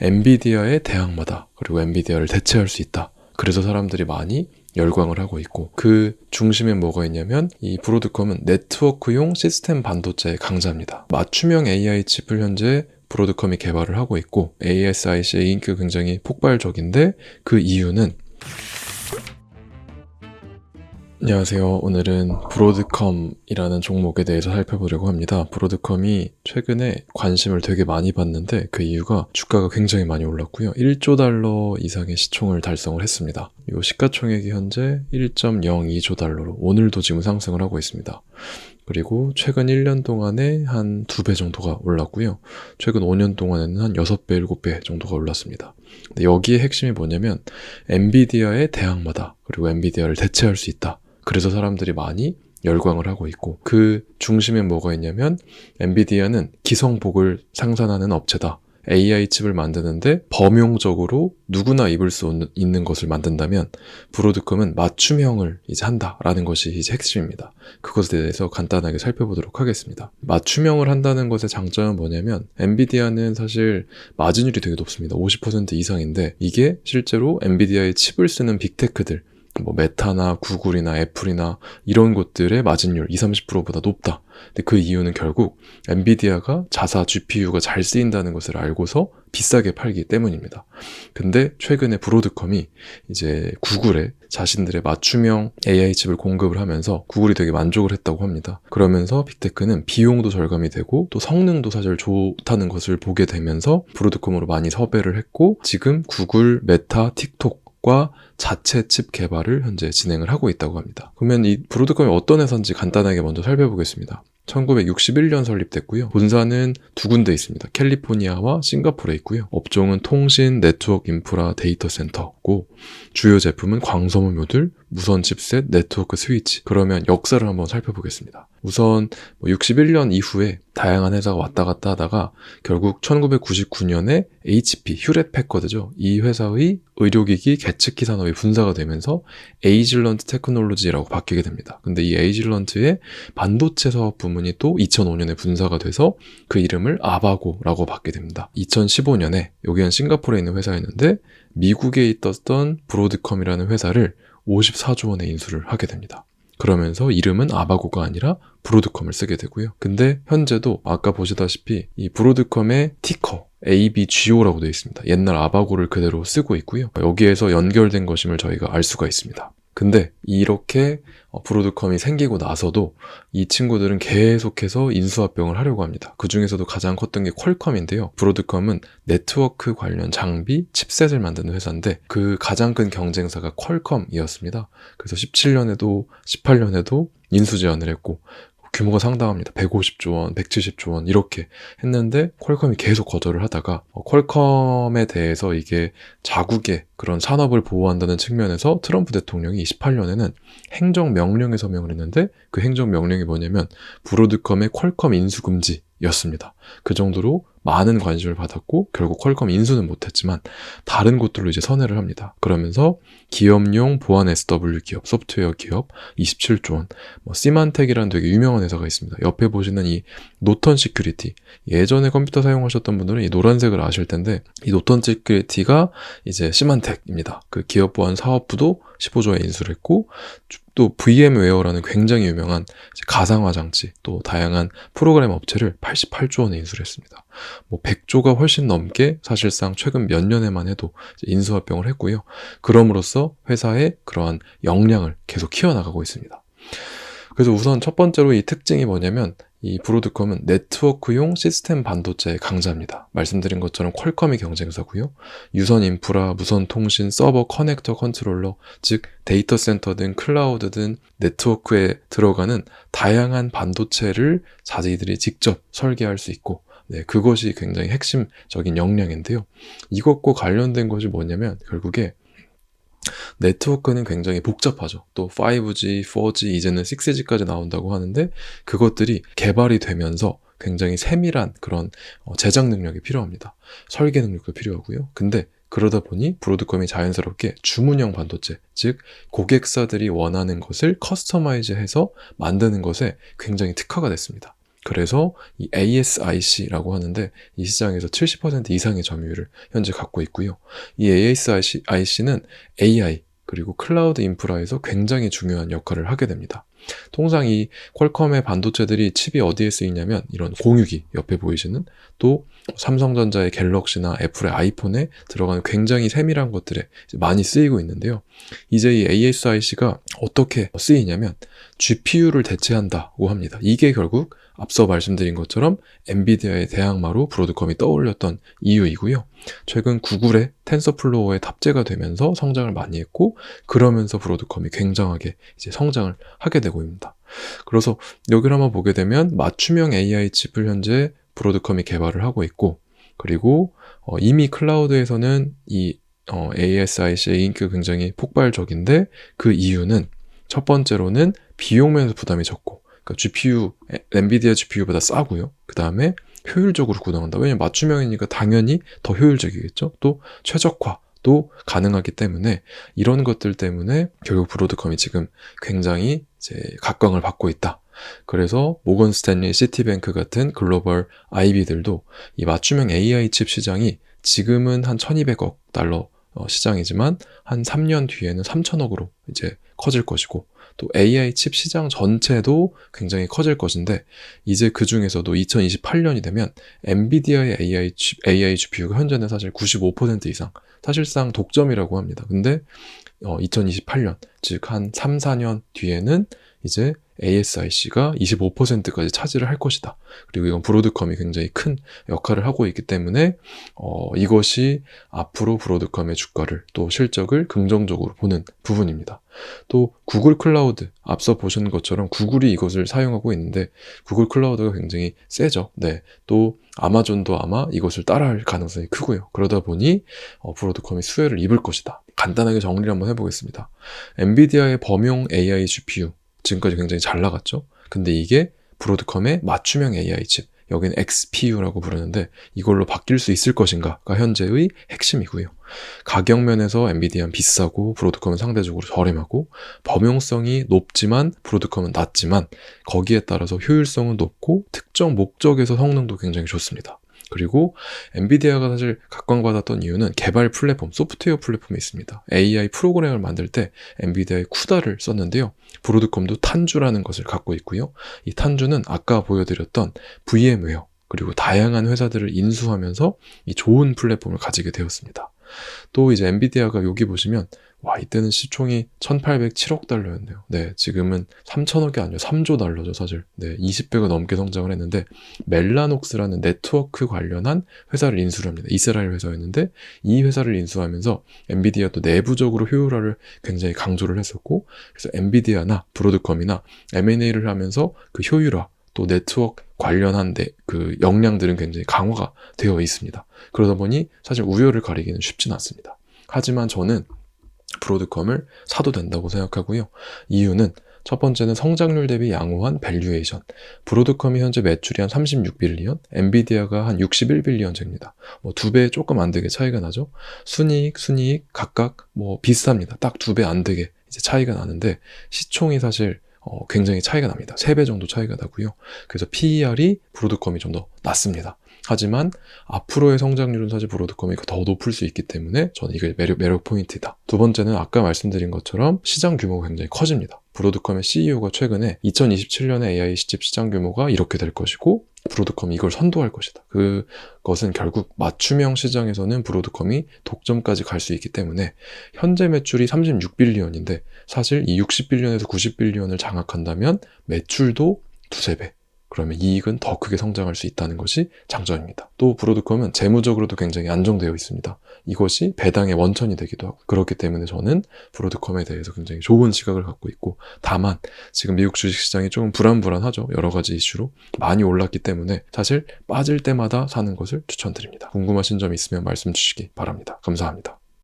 엔비디아의 대항마다 그리고 엔비디아를 대체할 수 있다. 그래서 사람들이 많이 열광을 하고 있고 그 중심에 뭐가 있냐면 이 브로드컴은 네트워크용 시스템 반도체의 강자입니다. 맞춤형 AI 칩을 현재 브로드컴이 개발을 하고 있고 ASIC의 인기가 굉장히 폭발적인데 그 이유는 안녕하세요. 오늘은 브로드컴이라는 종목에 대해서 살펴보려고 합니다. 브로드컴이 최근에 관심을 되게 많이 받는데 그 이유가 주가가 굉장히 많이 올랐고요. 1조 달러 이상의 시총을 달성을 했습니다. 이 시가총액이 현재 1.02조 달러로 오늘도 지금 상승을 하고 있습니다. 그리고 최근 1년 동안에 한 2배 정도가 올랐고요. 최근 5년 동안에는 한 6배, 7배 정도가 올랐습니다. 근데 여기에 핵심이 뭐냐면 엔비디아의 대항마다 그리고 엔비디아를 대체할 수 있다. 그래서 사람들이 많이 열광을 하고 있고 그 중심에 뭐가 있냐면 엔비디아는 기성복을 상산하는 업체다. AI 칩을 만드는데 범용적으로 누구나 입을 수 있는 것을 만든다면 브로드컴은 맞춤형을 이제 한다라는 것이 이제 핵심입니다. 그것에 대해서 간단하게 살펴보도록 하겠습니다. 맞춤형을 한다는 것의 장점은 뭐냐면 엔비디아는 사실 마진율이 되게 높습니다. 50% 이상인데 이게 실제로 엔비디아의 칩을 쓰는 빅테크들 뭐 메타나 구글이나 애플이나 이런 곳들의 마진율 20, 30%보다 높다. 근데 그 이유는 결국 엔비디아가 자사 GPU가 잘 쓰인다는 것을 알고서 비싸게 팔기 때문입니다. 근데 최근에 브로드컴이 이제 구글에 자신들의 맞춤형 AI 칩을 공급을 하면서 구글이 되게 만족을 했다고 합니다. 그러면서 빅테크는 비용도 절감이 되고 또 성능도 사실 좋다는 것을 보게 되면서 브로드컴으로 많이 섭외를 했고 지금 구글, 메타, 틱톡 과 자체 칩 개발을 현재 진행을 하고 있다고 합니다. 그러면 이 브로드컴이 어떤 회사인지 간단하게 먼저 살펴보겠습니다. 1961년 설립됐고요. 본사는 두 군데 있습니다. 캘리포니아와 싱가포르에 있고요. 업종은 통신, 네트워크 인프라, 데이터 센터고 주요 제품은 광섬유 모듈, 무선 칩셋, 네트워크 스위치. 그러면 역사를 한번 살펴보겠습니다. 우선 61년 이후에 다양한 회사가 왔다 갔다 하다가 결국 1999년에 HP 휴렛 패커드죠. 이 회사의 의료기기 계측기 산업이 분사가 되면서 에이즐런트 테크놀로지라고 바뀌게 됩니다. 근데 이 에이즐런트의 반도체 사업 부문 이 또 2005년에 분사가 돼서 그 이름을 아바고라고 받게 됩니다. 2015년에 여기는 싱가포르에 있는 회사였는데 미국에 있었던 브로드컴이라는 회사를 54조 원의 인수를 하게 됩니다. 그러면서 이름은 아바고가 아니라 브로드컴을 쓰게 되고요. 근데 현재도 아까 보시다시피 이 브로드컴의 티커 ABGO라고 되어 있습니다. 옛날 아바고를 그대로 쓰고 있고요. 여기에서 연결된 것임을 저희가 알 수가 있습니다. 근데 이렇게 어, 브로드컴이 생기고 나서도 이 친구들은 계속해서 인수합병을 하려고 합니다. 그 중에서도 가장 컸던 게 퀄컴인데요. 브로드컴은 네트워크 관련 장비, 칩셋을 만드는 회사인데 그 가장 큰 경쟁사가 퀄컴이었습니다. 그래서 17년에도 18년에도 인수 제안을 했고 규모가 상당합니다. 150조 원, 170조 원 이렇게 했는데 퀄컴이 계속 거절을 하다가 어, 퀄컴에 대해서 이게 자국의 그런 산업을 보호한다는 측면에서 트럼프 대통령이 28년에는 행정 명령에 서명을 했는데 그 행정 명령이 뭐냐면 브로드컴의 퀄컴 인수 금지 였습니다. 그 정도로 많은 관심을 받았고 결국 퀄컴 인수는 못했지만 다른 곳들로 이제 선회를 합니다. 그러면서 기업용 보안 SW 기업, 소프트웨어 기업 27조 원, 뭐 시만텍이라는 되게 유명한 회사가 있습니다. 옆에 보시는 이 노턴 시큐리티 예전에 컴퓨터 사용하셨던 분들은 이 노란색을 아실 텐데 이 노턴 시큐리티가 이제 시만텍입니다. 그 기업 보안 사업부도 15조에 인수를 했고 또 VM웨어라는 굉장히 유명한 가상화 장치 또 다양한 프로그램 업체를 88조 원에 인수를 했습니다. 뭐 100조가 훨씬 넘게 사실상 최근 몇 년에만 해도 인수합병을 했고요. 그럼으로써 회사의 그러한 역량을 계속 키워나가고 있습니다. 그래서 우선 첫 번째로 이 특징이 뭐냐면 이 브로드컴은 네트워크용 시스템 반도체의 강자입니다. 말씀드린 것처럼 퀄컴이 경쟁사고요. 유선 인프라, 무선 통신, 서버, 커넥터, 컨트롤러, 즉 데이터 센터든 클라우드든 네트워크에 들어가는 다양한 반도체를 자기들이 직접 설계할 수 있고 네, 그것이 굉장히 핵심적인 역량인데요. 이것과 관련된 것이 뭐냐면 결국에 네트워크는 굉장히 복잡하죠. 또 5G, 4G, 이제는 6G까지 나온다고 하는데 그것들이 개발이 되면서 굉장히 세밀한 그런 어, 제작 능력이 필요합니다. 설계 능력도 필요하고요. 근데 그러다 보니 브로드컴이 자연스럽게 주문형 반도체, 즉 고객사들이 원하는 것을 커스터마이즈해서 만드는 것에 굉장히 특화가 됐습니다. 그래서 이 ASIC라고 하는데 이 시장에서 70% 이상의 점유율을 현재 갖고 있고요. 이 ASIC는 AI 그리고 클라우드 인프라에서 굉장히 중요한 역할을 하게 됩니다. 통상 이 퀄컴의 반도체들이 칩이 어디에 쓰이냐면 이런 공유기 옆에 보이시는 또 삼성전자의 갤럭시나 애플의 아이폰에 들어가는 굉장히 세밀한 것들에 많이 쓰이고 있는데요. 이제 이 ASIC가 어떻게 쓰이냐면 GPU를 대체한다고 합니다. 이게 결국 앞서 말씀드린 것처럼 엔비디아의 대항마로 브로드컴이 떠올렸던 이유이고요. 최근 구글의 텐서플로어에 탑재가 되면서 성장을 많이 했고 그러면서 브로드컴이 굉장하게 이제 성장을 하게 되고 있습니다. 그래서 여기를 한번 보게 되면 맞춤형 AI 칩을 현재 브로드컴이 개발을 하고 있고 그리고 어, 이미 클라우드에서는 이 어, ASIC의 인기가 굉장히 폭발적인데 그 이유는 첫 번째로는 비용 면에서 부담이 적고 그러니까 GPU, 엔비디아 GPU보다 싸고요. 그 다음에 효율적으로 구동한다. 왜냐면 맞춤형이니까 당연히 더 효율적이겠죠. 또 최적화 도 가능하기 때문에 이런 것들 때문에 결국 브로드컴이 지금 굉장히 이제 각광을 받고 있다. 그래서 모건 스탠리, 시티뱅크 같은 글로벌 IB들도 이 맞춤형 AI 칩 시장이 지금은 한 1200억 달러 어, 시장이지만 한 3년 뒤에는 3천억으로 이제 커질 것이고 또 AI 칩 시장 전체도 굉장히 커질 것인데 이제 그 중에서도 2028년이 되면 엔비디아의 AI 칩, AI GPU가 현재는 사실 95% 이상 사실상 독점이라고 합니다. 근데 어, 2028년 즉 한 3, 4년 뒤에는 이제 ASIC가 25%까지 차지를 할 것이다. 그리고 이건 브로드컴이 굉장히 큰 역할을 하고 있기 때문에 어, 이것이 앞으로 브로드컴의 주가를 또 실적을 긍정적으로 보는 부분입니다. 또 구글 클라우드 앞서 보신 것처럼 구글이 이것을 사용하고 있는데 구글 클라우드가 굉장히 세죠. 네. 또 아마존도 아마 이것을 따라할 가능성이 크고요. 그러다 보니 어, 브로드컴이 수혜를 입을 것이다. 간단하게 정리를 한번 해보겠습니다. 엔비디아의 범용 AI GPU 지금까지 굉장히 잘 나갔죠. 근데 이게 브로드컴의 맞춤형 AI 칩, 여기는 XPU라고 부르는데 이걸로 바뀔 수 있을 것인가가 현재의 핵심이고요. 가격 면에서 엔비디아는 비싸고 브로드컴은 상대적으로 저렴하고 범용성이 높지만 브로드컴은 낮지만 거기에 따라서 효율성은 높고 특정 목적에서 성능도 굉장히 좋습니다. 그리고 엔비디아가 사실 각광받았던 이유는 개발 플랫폼, 소프트웨어 플랫폼이 있습니다. AI 프로그램을 만들 때 엔비디아의 쿠다를 썼는데요. 브로드컴도 탄주라는 것을 갖고 있고요. 이 탄주는 아까 보여드렸던 VM웨어 그리고 다양한 회사들을 인수하면서 이 좋은 플랫폼을 가지게 되었습니다. 또 이제 엔비디아가 여기 보시면 와 이때는 시총이 1807억 달러였네요. 네, 지금은 3천억이 아니고 3조 달러죠, 사실. 네, 20배가 넘게 성장을 했는데 멜라녹스라는 네트워크 관련한 회사를 인수를 합니다. 이스라엘 회사였는데 이 회사를 인수하면서 엔비디아도 내부적으로 효율화를 굉장히 강조를 했었고 그래서 엔비디아나 브로드컴이나 M&A를 하면서 그 효율화 또 네트워크 관련한 데, 그 역량들은 굉장히 강화가 되어 있습니다. 그러다 보니 사실 우열을 가리기는 쉽진 않습니다. 하지만 저는 브로드컴을 사도 된다고 생각하고요. 이유는 첫 번째는 성장률 대비 양호한 밸류에이션. 브로드컴이 현재 매출이 한 36빌리언, 엔비디아가 한 61빌리언째입니다. 뭐 두 배 조금 안 되게 차이가 나죠. 순이익, 순이익 각각 뭐 비슷합니다. 딱 두 배 안 되게 이제 차이가 나는데 시총이 사실 어, 굉장히 차이가 납니다. 3배 정도 차이가 나고요. 그래서 PER이 브로드컴이 좀 더 낮습니다. 하지만 앞으로의 성장률은 사실 브로드컴이 더 높을 수 있기 때문에 저는 이게 매력, 매력 포인트다. 두 번째는 아까 말씀드린 것처럼 시장 규모가 굉장히 커집니다. 브로드컴의 CEO가 최근에 2027년에 AI 시집 시장 규모가 이렇게 될 것이고 브로드컴이 이걸 선도할 것이다. 그것은 결국 맞춤형 시장에서는 브로드컴이 독점까지 갈 수 있기 때문에 현재 매출이 36빌리언인데 사실 이 60빌리언에서 90빌리언을 장악한다면 매출도 두세 배, 그러면 이익은 더 크게 성장할 수 있다는 것이 장점입니다. 또 브로드컴은 재무적으로도 굉장히 안정되어 있습니다. 이것이 배당의 원천이 되기도 하고 그렇기 때문에 저는 브로드컴에 대해서 굉장히 좋은 시각을 갖고 있고 다만 지금 미국 주식시장이 조금 불안불안하죠. 여러 가지 이슈로 많이 올랐기 때문에 사실 빠질 때마다 사는 것을 추천드립니다. 궁금하신 점 있으면 말씀 주시기 바랍니다. 감사합니다.